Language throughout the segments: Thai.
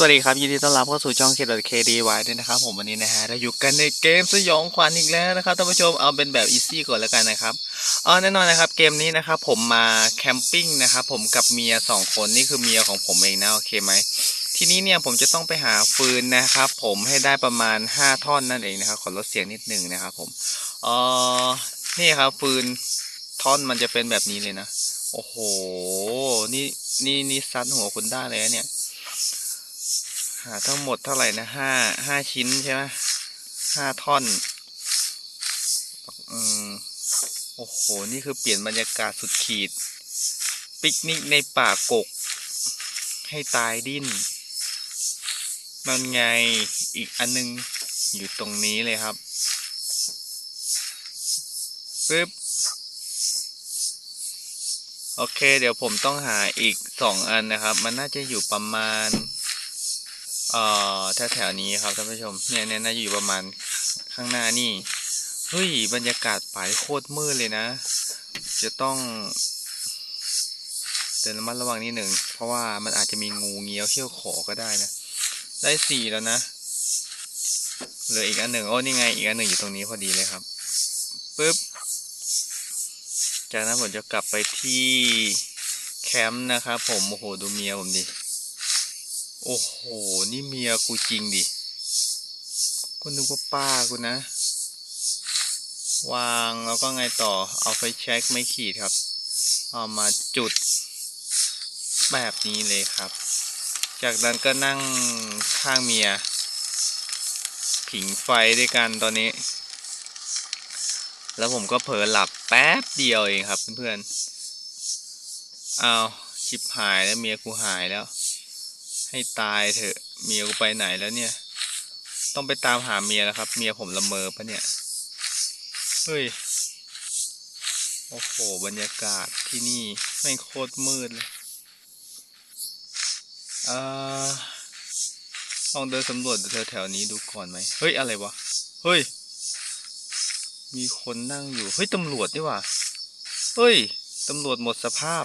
สวัสดีครับยินดีต้อนรับเข้าสู่ช่อง KDY ด้วยนะครับผมวันนี้นะฮะเราอยู่กันในเกมสยองขวัญอีกแล้วนะครับท่านผู้ชมเอาเป็นแบบอีซี่ก่อนแล้วกันนะครับอ๋อแน่นอนนะครับเกมนี้นะครับผมมาแคมปิ้งนะครับผมกับเมียสองคนนี่คือเมียของผมเองนะโอเคไหมทีนี้เนี่ยผมจะต้องไปหาฟืนนะครับผมให้ได้ประมาณ 5 ท่อนนั่นเองนะครับขอลดเสียงนิดหนึ่งนะครับผมอ๋อนี่ครับฟืนท่อนมันจะเป็นแบบนี้เลยนะ โอ้โหนี่นี่นี่ซัดหัวคุณได้เลยเนี่ย หาทั้งหมดเท่าไหร่นะห้าห้าชิ้นใช่ไหมห้าท่อนอืมโอ้โห นี่คือเปลี่ยนบรรยากาศสุดขีด ปิกนิกในป่ากก ให้ตายดิ้น มันไงอีกอันนึงอยู่ตรงนี้เลยครับปึ๊บโอเค เดี๋ยวผมต้องหาอีกสองอันนะครับ มันน่าจะอยู่ประมาณ เอ่อแถวแถวๆนี้ครับท่านผู้ชมเนี่ยเนี่ยน่าจะอยู่ประมาณข้างหน้านี่เฮ้ยบรรยากาศป่ายโคตรมืดเลยนะ จะต้องเดินระมัดระวังนิดหนึ่งเพราะว่ามันอาจจะมีงูเงี้ยวเขี้ยวขอก็ได้นะ ได้สี่แล้วนะเหลืออีกอันหนึ่งโอ้นี่ไงอีกอันหนึ่งอยู่ตรงนี้พอดีเลยครับปึ๊บจากนั้นผมจะกลับไปที่แคมป์นะครับผมโอ้โหดูเมียผมดิ โอ้โห นี่เมียกูจริงดิกูนึกว่าป้ากูนะ วางแล้วก็ไงต่อ เอาไฟแช็กไม่ขีดครับ เอามาจุดแบบนี้เลยครับ จากนั้นก็นั่งข้างเมีย ผิงไฟด้วยกันตอนนี้ แล้วผมก็เผลอหลับแป๊บเดียวเองครับเพื่อนๆ อ้าวชิบหายแล้วเมียกูหายแล้ว ให้ตายเถอะ เมียกูไปไหนแล้วเนี่ย ต้องไปตามหาเมียแล้วครับ เมียผมละเมอปะเนี่ย เฮ้ย โอ้โห บรรยากาศที่นี่แม่โคตรมืดเลยเอ่อลองเดินสำรวจแถวๆนี้ดูก่อนไหม เฮ้ย อะไรวะ เฮ้ย มีคนนั่งอยู่ เฮ้ย ตำรวจนี่ว่าเฮ้ย ตำรวจหมดสภาพ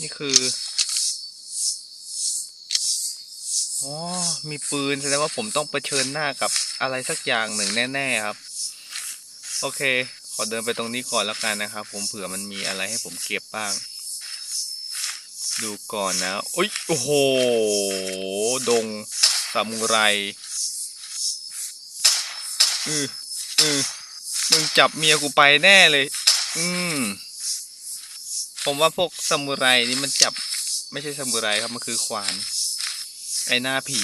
นี่คือ อ๋อ มีปืนแสดงว่าผมต้องเผชิญหน้ากับอะไรสักอย่างหนึ่งแน่ๆครับ โอเค ขอเดินไปตรงนี้ก่อนแล้วกันนะครับ ผมเผื่อมันมีอะไรให้ผมเก็บบ้าง ดูก่อนนะโอ้ยโอ้โห ดงซามูไรอืออือมึงจับเมียกูไปแน่เลย อืม ผมว่าพวกซามูไรนี่มันจับไม่ใช่ซามูไรครับ มันคือขวาน ไอ้หน้าผี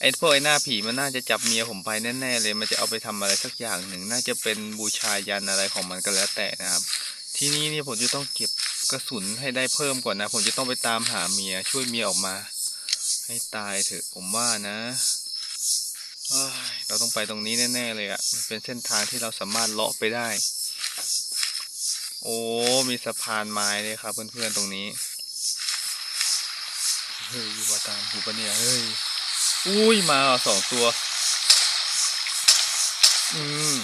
ไอ้พวกไอ้หน้าผีมันน่าจะจับเมียผมไปแน่ๆเลย มันจะเอาไปทำอะไรสักอย่างหนึ่ง น่าจะเป็นบูชายันอะไรของมันก็แล้วแต่นะครับ ที่นี่เนี่ยผมจะต้องเก็บกระสุนให้ได้เพิ่มก่อนนะ ผมจะต้องไปตามหาเมียช่วยเมียออกมา ให้ตายเถอะผมว่านะเอ้ยเราต้องไปตรงนี้แน่ๆเลยอะ่ะ มันเป็นเส้นทางที่เราสามารถเลาะไปได้ โอ้ มีสะพานไม้เลยครับเพื่อนๆตรงนี้ เฮ้ยอยู่มาตามหูปะเนี่ยเฮ้ยอุ้ยมาสองตัว อืม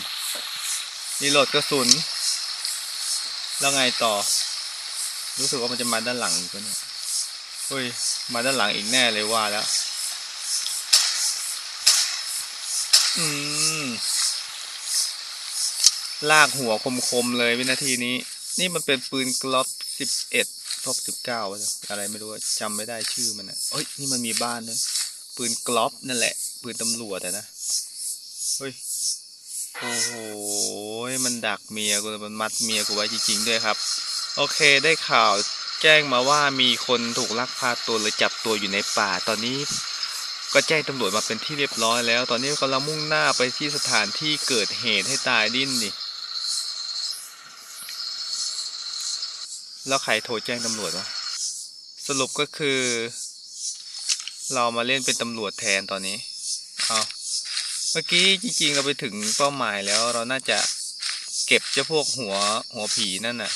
รีโหลดกระสุน แล้วไงต่อ รู้สึกว่ามันจะมาด้านหลังอีกแล้วเนี่ยเฮ้ย มาด้านหลังอีกแน่เลยว่าแล้ว อืม ลากหัวคมๆเลยวินาทีนี้ นี่มันเป็นปืนกล็อกสิบเอ็ด ทบสิบเก้าอะไรไม่รู้อะจำไม่ได้ชื่อมันอะเอ้ยนี่มันมีบ้านด้วยปืนกลอกนั่นแหละ ปืนตำรวจอะนะ เฮ้ย โอ้โห มันดักเมียกูมันมัดเมียกูไว้จริงๆด้วยครับ โอเคได้ข่าวแจ้งมาว่ามีคนถูกลักพาตัวหรือจับตัวอยู่ในป่า ตอนนี้ก็แจ้งตำรวจมาเป็นที่เรียบร้อยแล้ว ตอนนี้กำลังมุ่งหน้าไปที่สถานที่เกิดเหตุให้ตายดิ้นดิ แล้วใครโทรแจ้งตำรวจวะ สรุปก็คือ เรามาเล่นเป็นตำรวจแทนตอนนี้ เอาเมื่อกี้จริงๆเราไปถึงเป้าหมายแล้วเราน่าจะเก็บเจ้าพวกหัวหัวผีนั่นน่ะ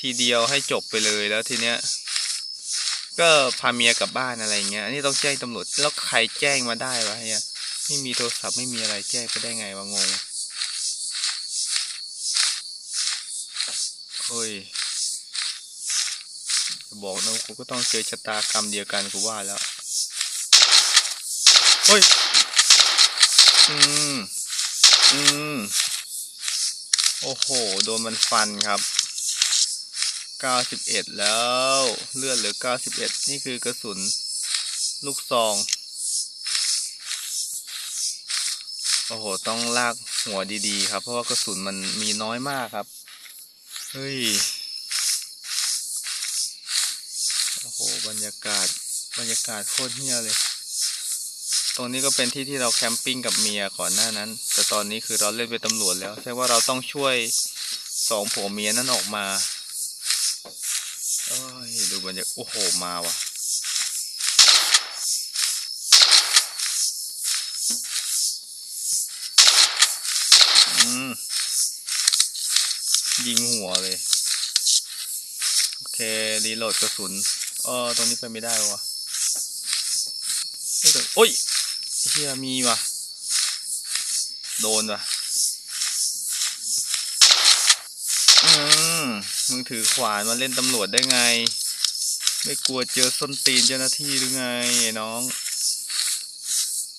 ทีเดียวให้จบไปเลยแล้วทีเนี้ย ก็พาเมียกลับบ้านอะไรเงี้ยอันนี้ต้องแจ้งตำรวจแล้วใครแจ้งมาได้วะเฮียไม่มีโทรศัพท์ไม่มีอะไรแจ้งไปได้ไงวะงงเฮ้ย จะบอกนะกูก็ต้องเจอชะตากรรมเดียวกันกูว่าแล้วเฮ้ย อืม อืม โอ้โห โดนมันฟันครับ 91 แล้ว เลือดเหลือ 91 นี่คือกระสุน ลูกซอง โอ้โห ต้องลากหัวดีๆ ครับ เพราะว่ากระสุนมันมีน้อยมากครับ เฮ้ย โอ้โหบรรยากาศบรรยากาศโคตรเฮี้ยเลย ตรงนี้ก็เป็นที่ที่เราแคมปิ้งกับเมียก่อนหน้านั้น แต่ตอนนี้คือเราเล่นเป็นตำรวจแล้วแสดงว่าเราต้องช่วยสองผัวเมียนั้นออกมาเอ้ยดูบรรยากาศโอ้โหมาว่ะอืมยิงหัวเลย โอเค รีโหลดกระสุน เออตรงนี้ไปไม่ได้วะเฮ้ยโอ้ยเฮียมีว่ะ โดนว่ะ อืม มึงถือขวานมาเล่นตำรวจได้ไง ไม่กลัวเจอส้นตีนเจ้าหน้าที่หรือไงไอ้น้อง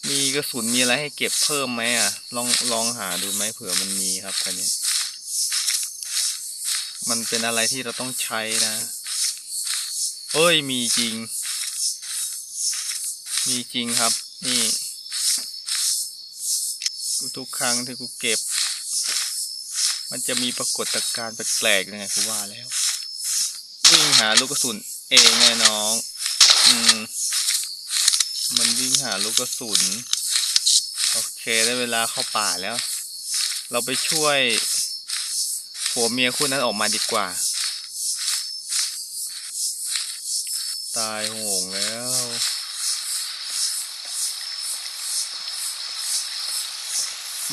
มีกระสุนมีอะไรให้เก็บเพิ่มไหมอะ ลองลองหาดูไหมเผื่อมันมีครับคันนี้ มันเป็นอะไรที่เราต้องใช้นะ เอ้ยมีจริง มีจริงครับ นี่ทุกครั้งที่กูเก็บ มันจะมีปรากฏการณ์แปลกๆยังไงกูว่าแล้ว วิ่งหาลูกกระสุนเองแน่น้อง อืม มันวิ่งหาลูกกระสุน โอเคได้เวลาเข้าป่าแล้ว เราไปช่วยผัวเมียคู่นั้นออกมาดีกว่าายโหงแล้ว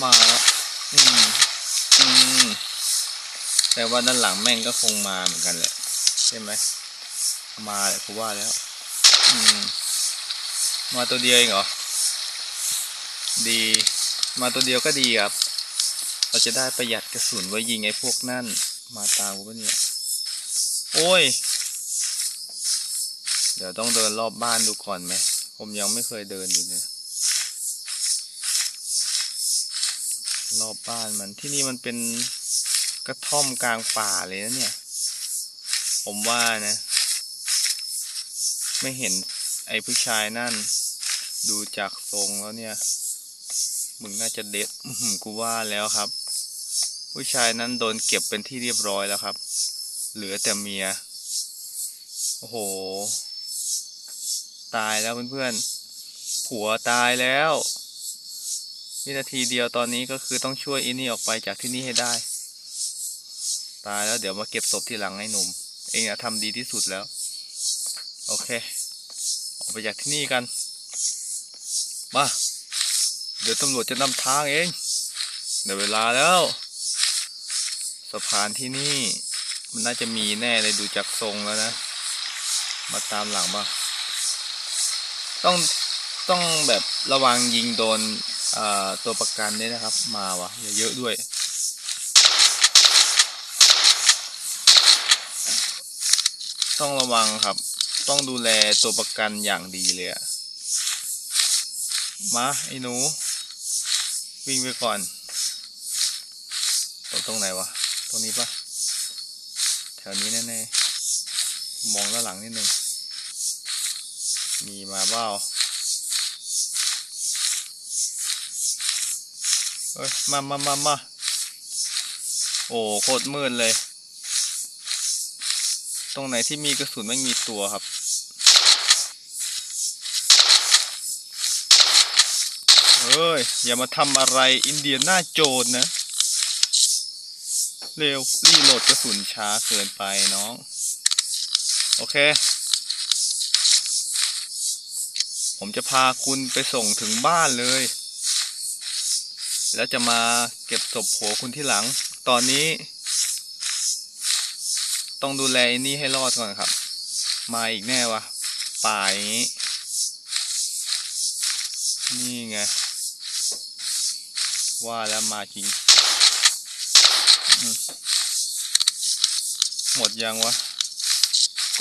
มาแล้วอืม อืม แต่ว่าด้านหลังแม่งก็คงมาเหมือนกันแหละ ใช่ไหม มาแหละกูว่าแล้ว อืม มาตัวเดียวเองเหรอ ดี มาตัวเดียวก็ดีครับ เราจะได้ประหยัดกระสุนไว้ยิงไอ้พวกนั่น มาตามกูปะเนี่ย โอ้ย เดี๋ยวต้องเดินรอบบ้านดูก่อนไหม ผมยังไม่เคยเดินอยู่เลยรอบบ้านมันที่นี่มันเป็นกระท่อมกลางป่าเลยนะเนี่ย ผมว่านะ ไม่เห็นไอ้ผู้ชายนั่น ดูจากทรงแล้วเนี่ย มึงน่าจะเด็ดกูว่าแล้วครับ ผู้ชายนั้นโดนเก็บเป็นที่เรียบร้อยแล้วครับ เหลือแต่เมีย โอ้โห ตายแล้วเพื่อนๆ ผัวตายแล้ววินาทีเดียวตอนนี้ก็คือต้องช่วยอินี่ออกไปจากที่นี่ให้ได้ ตายแล้วเดี๋ยวมาเก็บศพที่หลังไอ้หนุ่ม เองอะทำดีที่สุดแล้ว โอเค ออกไปจากที่นี่กัน มา เดี๋ยวตำรวจจะนำทางเองเดี๋ยวเวลาแล้วสะพานที่นี่ มันน่าจะมีแน่เลยดูจากทรงแล้วนะ มาตามหลังบ้าง ต้องต้องแบบระวังยิงโดนตัวประกันด้วยนะครับ มาวะอย่าเยอะด้วยต้องระวังครับ ต้องดูแลตัวประกันอย่างดีเลยอะมาไอ้หนู วิ่งไปก่อน ตรงตรงไหนวะ ตรงนี้ปะแถวนี้แน่ๆ มองด้านหลังนิดนึง มีมาเบ้าเอ้ยมามามามาโอ้โคตรมืดเลย ตรงไหนที่มีกระสุนไม่มีตัวครับ เอ้ย อย่ามาทำอะไรอินเดียหน้าโจรนะ เร็วรีโหลดกระสุนช้าเกินไปน้อง โอเค ผมจะพาคุณไปส่งถึงบ้านเลย แล้วจะมาเก็บศพผัวคุณที่หลัง ตอนนี้ ต้องดูแลไอ้นี่ให้รอดก่อนครับ มาอีกแน่วะป่าอย่างนี้ นี่ไง ว่าแล้วมาจริง หมดยังวะ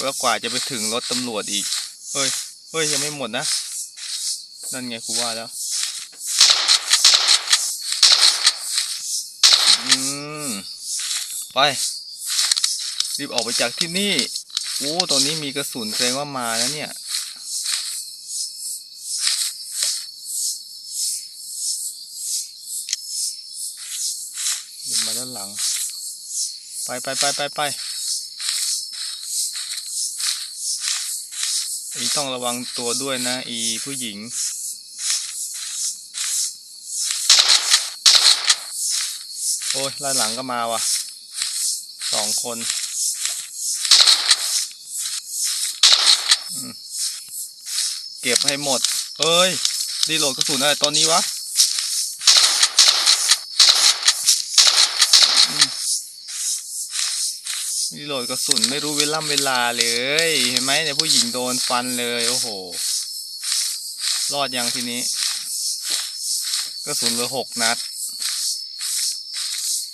แล้วกว่าจะไปถึงรถตำรวจอีก เฮ้ย เฮ้ย ยังไม่หมดนะ นั่นไงกูว่าแล้ว อืม ไป รีบออกไปจากที่นี่ โอ้ตอนนี้มีกระสุนแสดงว่ามาแล้วเนี่ย มาด้านหลัง ไปไปไปไปไปอีต้องระวังตัวด้วยนะ อีผู้หญิง โอ้ยไล่หลังก็มาว่ะสองคนเก็บให้หมด เอ้ยรีโหลดกระสุนอะไรตอนนี้วะอืมรีโหลดกระสุนไม่รู้เวล่ำเวลาเลย เห็นไหมเนี่ยผู้หญิงโดนฟันเลย โอ้โห รอดยังทีนี้ กระสุนเหลือหกนัด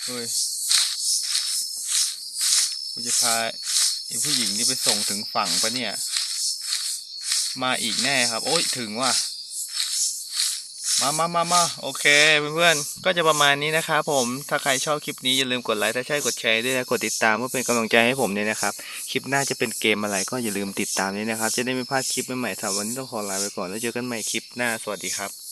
เฮ้ยกูจะพาไอ้ผู้หญิงนี่ไปส่งถึงฝั่งปะเนี่ย มาอีกแน่ครับ โอ้ยถึงว่ะ มามามามาโอเคเพื่อนๆ ก็จะประมาณนี้นะครับผม ถ้าใครชอบคลิปนี้อย่าลืมกดไลค์ ถ้าใช่กดแชร์ด้วยนะ กดติดตามเพื่อเป็นกำลังใจให้ผมเนี่ยนะครับ คลิปหน้าจะเป็นเกมอะไรก็อย่าลืมติดตามด้วยนะครับ จะได้ไม่พลาดคลิปใหม่ๆสำหรับวันนี้ต้องขอลาไปก่อนแล้วเจอกันใหม่คลิปหน้า สวัสดีครับ